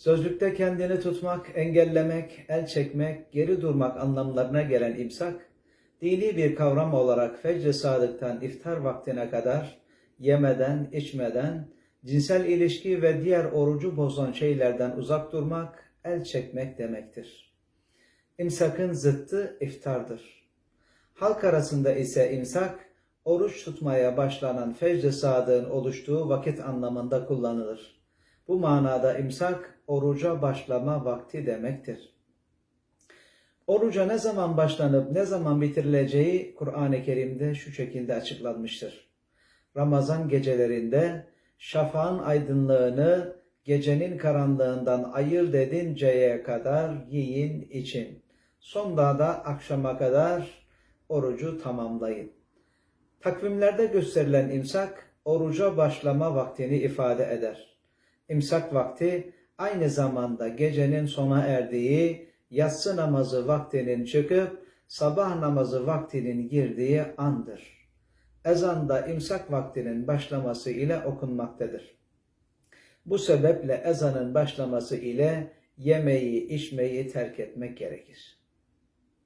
Sözlükte kendini tutmak, engellemek, el çekmek, geri durmak anlamlarına gelen imsak, dini bir kavram olarak fecr-i sadıktan iftar vaktine kadar yemeden, içmeden, cinsel ilişki ve diğer orucu bozan şeylerden uzak durmak, el çekmek demektir. İmsakın zıttı iftardır. Halk arasında ise imsak, oruç tutmaya başlanan fecr-i sadığın oluştuğu vakit anlamında kullanılır. Bu manada imsak, oruca başlama vakti demektir. Oruca ne zaman başlanıp ne zaman bitirileceği Kur'an-ı Kerim'de şu şekilde açıklanmıştır. Ramazan gecelerinde şafağın aydınlığını gecenin karanlığından ayırt edinceye kadar yiyin için. Sonda da akşama kadar orucu tamamlayın. Takvimlerde gösterilen imsak oruca başlama vaktini ifade eder. İmsak vakti aynı zamanda gecenin sona erdiği yatsı namazı vaktinin çıkıp sabah namazı vaktinin girdiği andır. Ezan da imsak vaktinin başlaması ile okunmaktadır. Bu sebeple ezanın başlaması ile yemeği, içmeyi terk etmek gerekir.